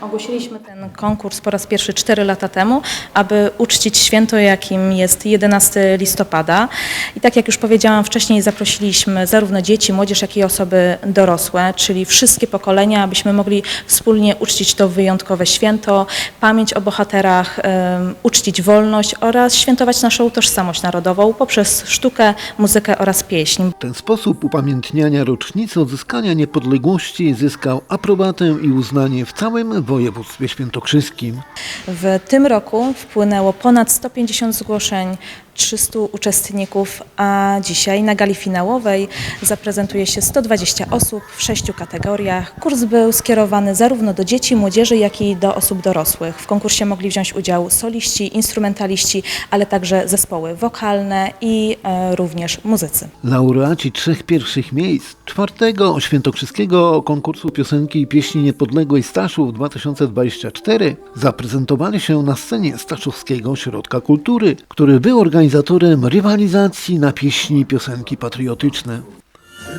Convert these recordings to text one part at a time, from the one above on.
Ogłosiliśmy ten konkurs po raz pierwszy 4 lata temu, aby uczcić święto, jakim jest 11 listopada. I tak jak już powiedziałam wcześniej, zaprosiliśmy zarówno dzieci, młodzież, jak i osoby dorosłe, czyli wszystkie pokolenia, abyśmy mogli wspólnie uczcić to wyjątkowe święto, pamięć o bohaterach, em, uczcić wolność oraz świętować naszą tożsamość narodową poprzez sztukę, muzykę oraz pieśń. Ten sposób upamiętniania rocznicy odzyskania niepodległości zyskał aprobatę i uznanie w całym województwie świętokrzyskim. W tym roku wpłynęło ponad 150 zgłoszeń, 300 uczestników, a dzisiaj na gali finałowej zaprezentuje się 120 osób w sześciu kategoriach. Kurs był skierowany zarówno do dzieci, młodzieży, jak i do osób dorosłych. W konkursie mogli wziąć udział soliści, instrumentaliści, ale także zespoły wokalne i e, również muzycy. Laureaci trzech pierwszych miejsc czwartego świętokrzyskiego konkursu piosenki i pieśni niepodległej Staszów 2024 zaprezentowali się na scenie Staszowskiego Ośrodka Kultury, który był organizatorem rywalizacji na pieśni piosenki patriotyczne.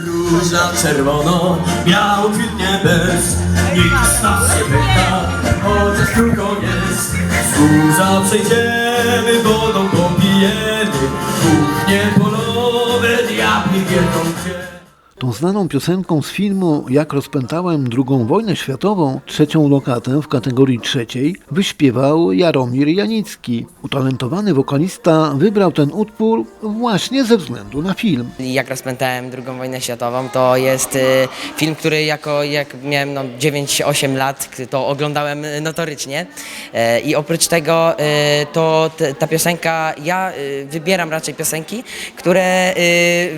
Róża czerwono, biało kwitnie bez Nikt nas nie pyta, chociaż tylko jest. Wzgórza przejdziemy, wodą popijemy Kuchnie polowe, diabli wielką cię Tą znaną piosenką z filmu Jak rozpętałem II wojnę światową, trzecią lokatę w kategorii trzeciej wyśpiewał Jaromir Janicki. Utalentowany wokalista wybrał ten utwór właśnie ze względu na film. Jak rozpętałem II wojnę światową, to jest y, film, który jako jak miałem no, 9-8 lat, to oglądałem y, notorycznie. E, I oprócz tego y, to ta piosenka, ja wybieram raczej piosenki, które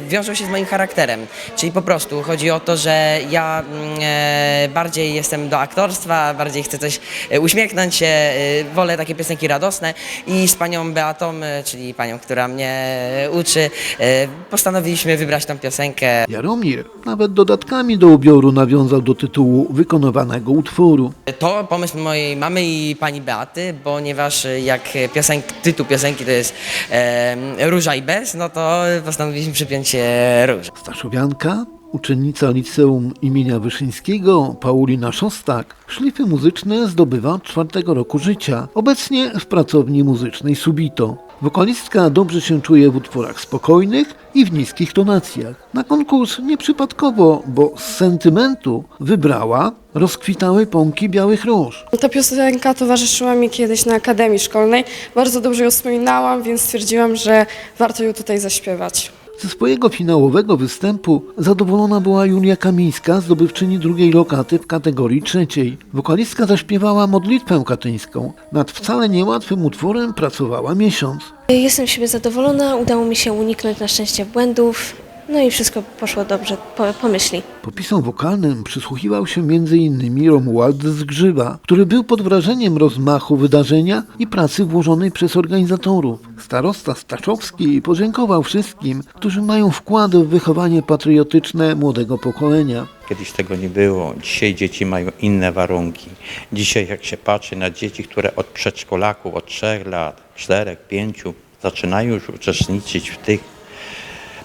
wiążą się z moim charakterem. Czyli po prostu chodzi o to, że ja mm, e, bardziej jestem do aktorstwa, bardziej chcę coś e, uśmiechnąć się, e, wolę takie piosenki radosne i z panią Beatą, e, czyli panią, która mnie uczy, e, postanowiliśmy wybrać tą piosenkę. Jaromir nawet dodatkami do ubioru nawiązał do tytułu wykonywanego utworu. To pomysł mojej mamy i pani Beaty, ponieważ jak piosenk, tytuł piosenki to jest e, Róża i Bez, no to postanowiliśmy przypiąć e, różę. Staszowianka, uczennica liceum imienia Wyszyńskiego, Paulina Szostak, szlify muzyczne zdobywa od czwartego roku życia, obecnie w pracowni muzycznej Subito. Wokalistka dobrze się czuje w utworach spokojnych i w niskich tonacjach. Na konkurs nieprzypadkowo, bo z sentymentu wybrała rozkwitały pąki białych róż. Ta piosenka towarzyszyła mi kiedyś na akademii szkolnej. Bardzo dobrze ją wspominałam, więc stwierdziłam, że warto ją tutaj zaśpiewać. Ze swojego finałowego występu zadowolona była Julia Kamińska, zdobywczyni drugiej lokaty w kategorii trzeciej. Wokalistka zaśpiewała modlitwę katyńską. Nad wcale niełatwym utworem pracowała miesiąc. Jestem z siebie zadowolona, udało mi się uniknąć na szczęście błędów, no i wszystko poszło dobrze po, po myśli. Popisom wokalnym przysłuchiwał się m.in. Romuald Zgrzywa, który był pod wrażeniem rozmachu wydarzenia i pracy włożonej przez organizatorów. Starosta Staszowski podziękował wszystkim, którzy mają wkład w wychowanie patriotyczne młodego pokolenia. Kiedyś tego nie było. Dzisiaj dzieci mają inne warunki. Dzisiaj jak się patrzy na dzieci, które od przedszkolaków, od 3 lat, 4, 5 zaczynają już uczestniczyć w tych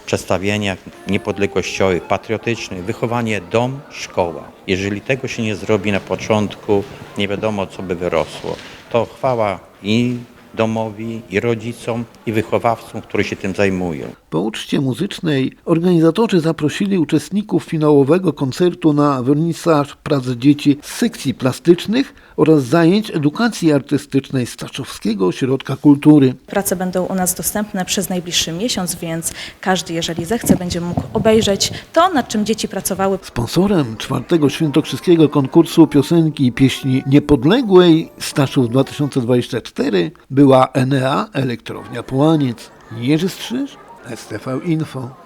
przedstawieniach niepodległościowych, patriotycznych, wychowanie dom, szkoła. Jeżeli tego się nie zrobi na początku, nie wiadomo co by wyrosło. To chwała i domowi, i rodzicom, i wychowawcom, którzy się tym zajmują. Po uczcie muzycznej organizatorzy zaprosili uczestników finałowego koncertu na wernisaż prac dzieci z sekcji plastycznych oraz zajęć edukacji artystycznej Staszowskiego Ośrodka Kultury. Prace będą u nas dostępne przez najbliższy miesiąc, więc każdy, jeżeli zechce, będzie mógł obejrzeć to, nad czym dzieci pracowały Sponsorem czwartego świętokrzyskiego konkursu piosenki i pieśni niepodległej Staszów 2024 była Enea Elektrownia Połaniec. Jerzy Strzyż, STV Info.